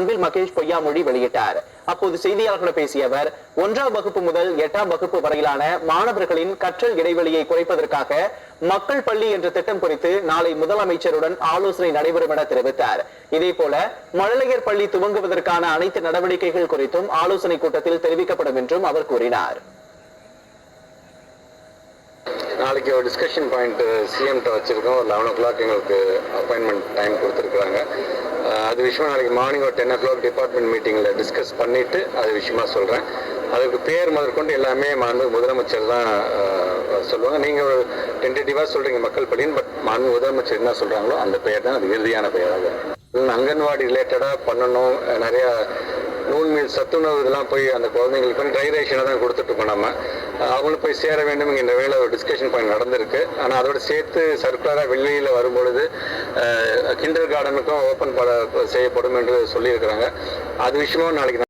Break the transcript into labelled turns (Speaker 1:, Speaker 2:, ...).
Speaker 1: அன்பில் மகேஷ் பொய்யாமொழி வெளியிட்டார். அப்போது செய்தியாளர்களை பேசிய அவர் ஒன்றாம் வகுப்பு முதல் எட்டாம் வகுப்பு வரையிலான மாணவர்களின் கற்றல் இடைவெளியை குறைப்பதற்காக மக்கள் பள்ளி என்ற திட்டம் குறித்து நாளை முதலமைச்சருடன் ஆலோசனை நடைபெறும் என தெரிவித்தார். இதேபோல மழலையர் பள்ளி துவங்குவதற்கான அனைத்து நடவடிக்கைகள் குறித்தும் ஆலோசனை கூட்டத்தில் தெரிவிக்கப்படும் என்றும் அவர் கூறினார்.
Speaker 2: நாளைக்கு ஒரு டிஸ்கஷன் பாயிண்ட் சிஎம்கிட்ட வச்சுருக்கோம். ஒரு லெவன் ஓ கிளாக் எங்களுக்கு அப்பாயின்மெண்ட் டைம் கொடுத்துருக்குறாங்க. அது விஷயமா நாளைக்கு மார்னிங் ஒரு டென் ஓ கிளாக் டிபார்ட்மெண்ட் மீட்டிங்கில் டிஸ்கஸ் பண்ணிவிட்டு அது விஷயமா சொல்கிறேன் அதுக்கு பேர் முதற்கொண்டு எல்லாமே மாண்பு முதலமைச்சர் தான் சொல்லுவாங்க. நீங்கள் ஒரு டென்டேட்டிவாக சொல்கிறீங்க மக்கள் படின்னு பட் மாண்பு முதலமைச்சர் என்ன சொல்கிறாங்களோ அந்த பெயர் தான் அது இறுதியான பெயராக அங்கன்வாடி ரிலேட்டடாக பண்ணணும் நிறையா நூல் மீல் சத்துணவு இதெல்லாம் போய் அந்த குழந்தைங்களுக்கு வந்து ட்ரை ரேஷனை தான் கொடுத்துட்டு நம்ம. அவங்களும் போய் சேர வேண்டும் என்ற வேலை ஒரு டிஸ்கஷன் பாயிண்ட் நடந்திருக்கு. ஆனால் அதோட சேர்த்து சர்க்குலராக வெளியில் வரும்பொழுது கிண்டர் கார்டனுக்கும் ஓப்பன் செய்யப்படும் என்று சொல்லியிருக்கிறாங்க. அது விஷயமும் நாளைக்கு